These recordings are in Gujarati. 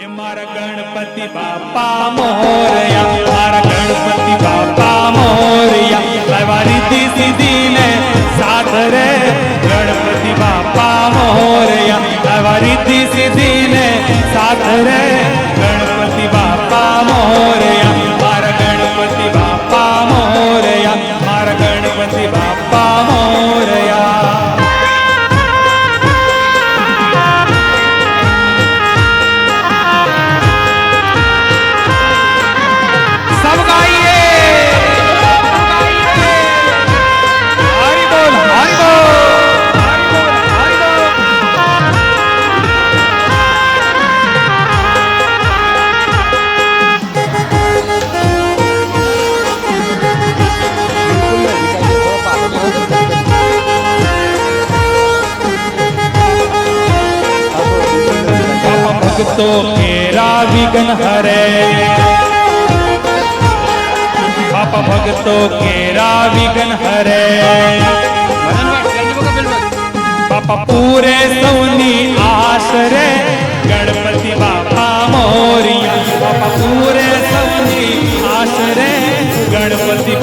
એ મારા ગણપતિ બાપા મોરયા. મારા ગણપતિ બાપા મોરયા. લાવા રીતિ સીધી ને સાથ રે ગણપતિ બાપા મોરયા. લાવા રીતિ સીધી ને સાથ રે ગણપતિ બાપા तो भक्तों केरा विघन हरे। आप भक्तों केरा विघन हरे। बापा पूरे सोनी आसरे गणपति बापा मोरिया। बापा पूरे सोनी आसरे गणपति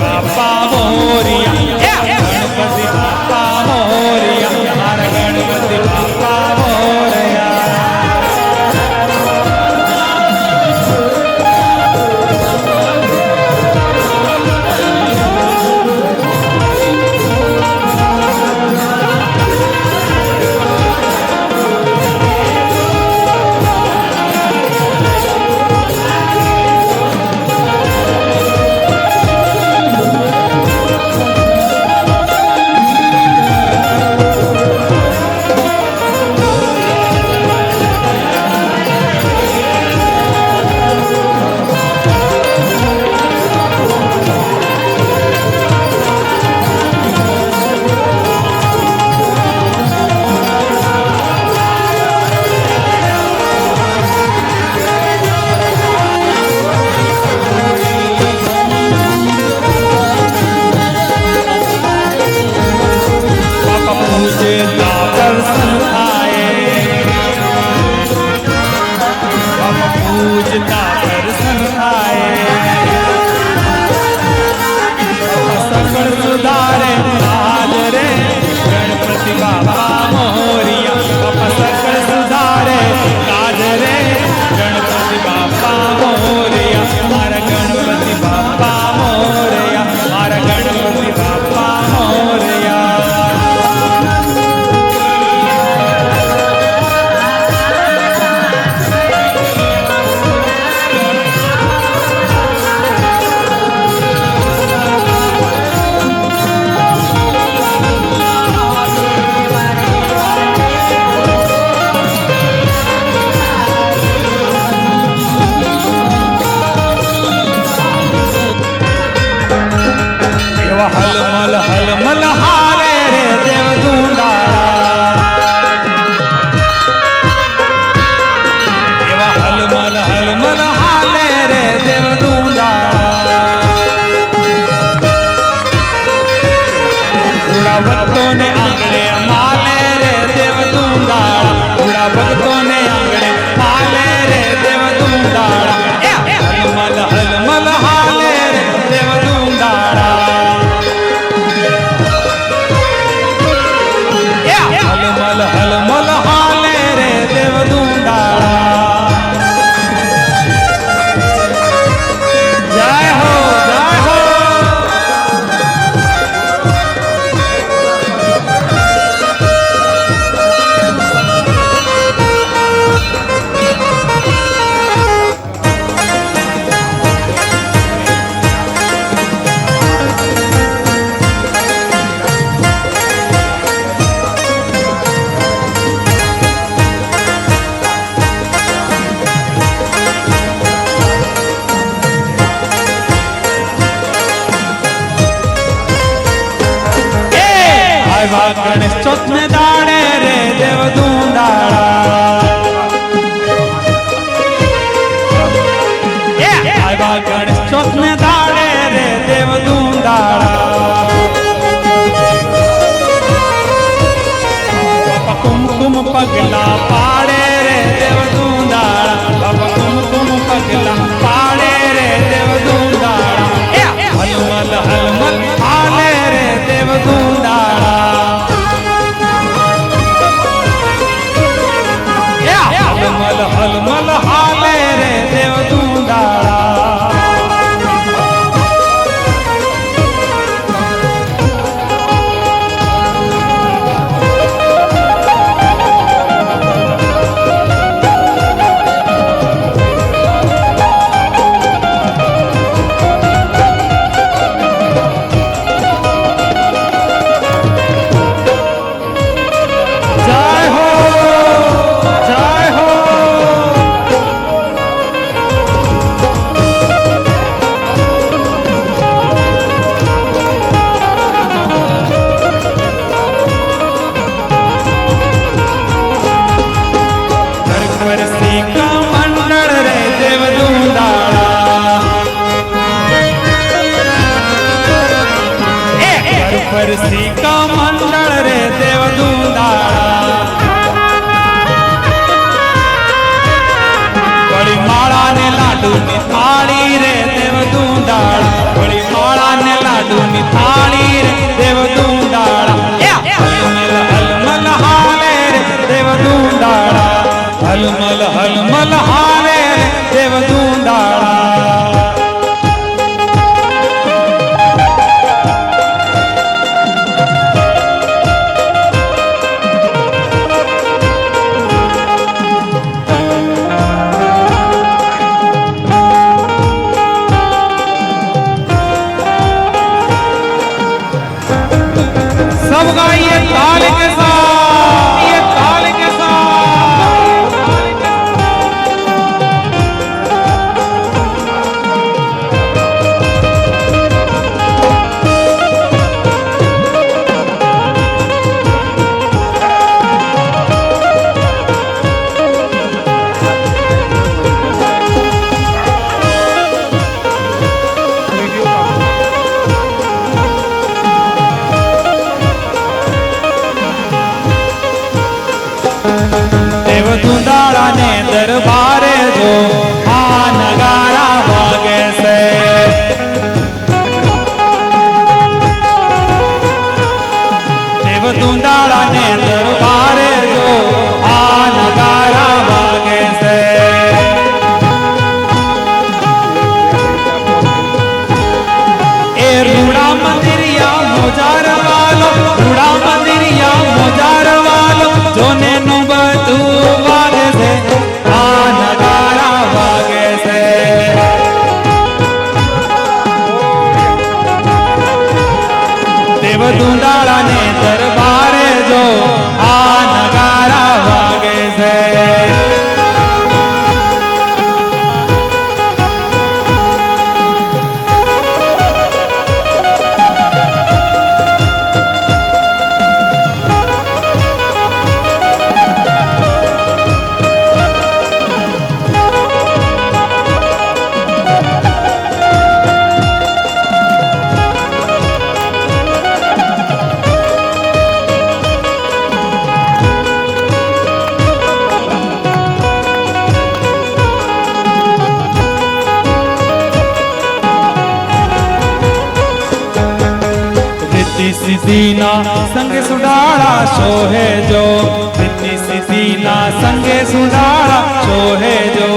sentar. દાડા. લાડુની થાળી રે દેવ દૂંડાળ વળી માળાને લાડુની થાળી રે દેવ દૂંડાળ હલમલ હાલે રે દેવ દૂંડાળ હલમલ હલમલ હાલે सब गाइए ताल के साथ दरबार બધું દાડાને દરબારે જો સીધીના સંગે સુડાળા સોહે જો. પ્રીતિ સંગે સુડાળા સોહે જો.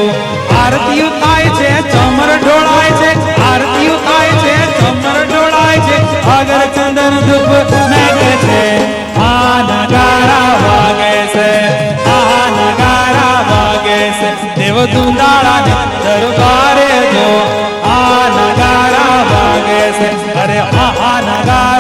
આરતી ઉતાય છે, ચમર ઢોળાય છે આરતી ઉતાય છે, ચમર ઢોળાય છે અગર ચંદન ધૂપ મેઘે છે. આ નગારા વાગે છે આ નગારા વાગે છે. દેવ દુંદાળા ને દરબારે જો આ નગારા વાગે છે. અરે આ નગારા